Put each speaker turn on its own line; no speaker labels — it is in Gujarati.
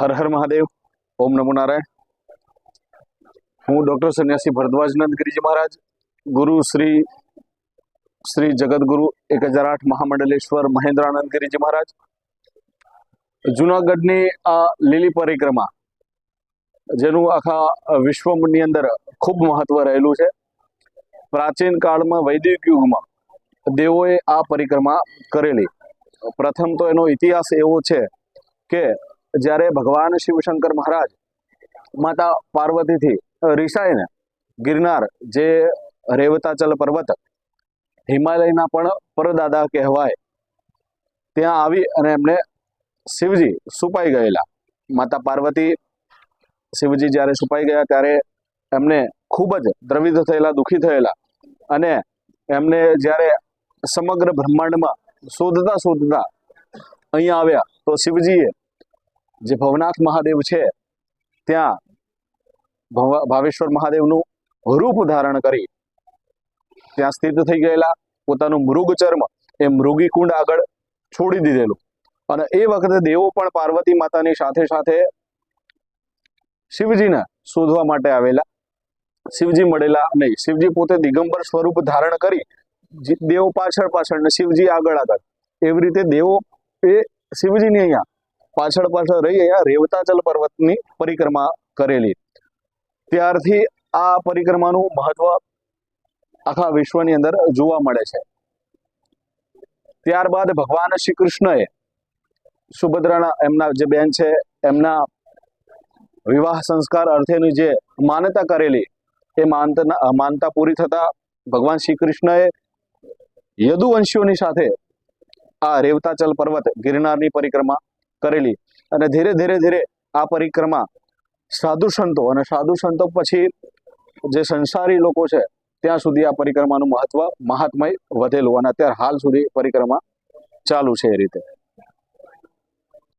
હર હર મહાદેવ. ઓમ નમો નારાયણ. હું ડોક્ટર સન્યાસી ભરદ્વાજ નંદગીરીજી મહારાજ, ગુરુ શ્રી શ્રી જગદગુરુ એક હજાર આઠ મહામંડલેશ્વર મહેન્દ્રાનંદ ગિરિજી મહારાજ. જુનાગઢની આ લીલી પરિક્રમા, જેનું આખા વિશ્વની અંદર ખૂબ મહત્વ રહેલું છે. પ્રાચીન કાળમાં વૈદિક યુગમાં દેવોએ આ પરિક્રમા કરેલી. પ્રથમ તો એનો ઇતિહાસ એવો છે કે જ્યારે ભગવાન શિવશંકર મહારાજ માતા પાર્વતીથી રિસાઈને ગિરનાર જે રેવતાચલ પર્વત હિમાલયના પણ પરદાદા કહેવાય, ત્યાં આવી અને એમને શિવજી સુપાઈ ગયેલા. માતા પાર્વતી શિવજી જ્યારે સુપાઈ ગયા ત્યારે એમને ખૂબ જ દ્રવિત થયેલા, દુઃખી થયેલા અને એમને જ્યારે સમગ્ર બ્રહ્માંડમાં શોધતા શોધતા અહીંયા આવ્યા, તો શિવજીએ જે ભવનાથ મહાદેવ છે, ત્યાં ભવ- ભાવેશ્વર મહાદેવનું રૂપ ધારણ કરી ત્યાં સ્થિત થઈ ગયેલા પોતાનું મૃગ ચર્મ એ મૃગી કુંડ આગળ છોડી દીધેલું. અને એ વખતે દેવો પણ પાર્વતી માતાની સાથે સાથે શિવજીને શોધવા માટે આવેલા. શિવજી મળેલા નહીં, શિવજી પોતે દિગંબર સ્વરૂપ ધારણ કરી દેવો પાછળ પાછળ શિવજી આગળ આગળ. એવી રીતે દેવો એ શિવજીની અહીંયા પાછળ પાછળ રહી અહીંયા રેવતાચલ પર્વતની પરિક્રમા કરેલી. ત્યારથી આ પરિક્રમાનું મહત્વ આખા વિશ્વની અંદર જોવા મળે છે. ત્યારબાદ ભગવાન શ્રી કૃષ્ણએ સુભદ્રાના એમના જે બેન છે, એમના વિવાહ સંસ્કાર અર્થેની જે માન્યતા કરેલી, એ માનતા માનતા પૂરી થતા ભગવાન શ્રી કૃષ્ણએ યદુવંશીઓની સાથે આ રેવતાચલ પર્વત ગિરનારની પરિક્રમા કરેલી. અને ધીરે ધીરે ધીરે આ પરિક્રમા સાધુ સંતો અને સાધુ સંતો પછી જે સંસારી લોકો છે, ત્યાં સુધી આ પરિક્રમાનું મહત્વ મહાત્મય વધેલું. અને અત્યારે હાલ સુધી પરિક્રમા ચાલુ છે એ રીતે.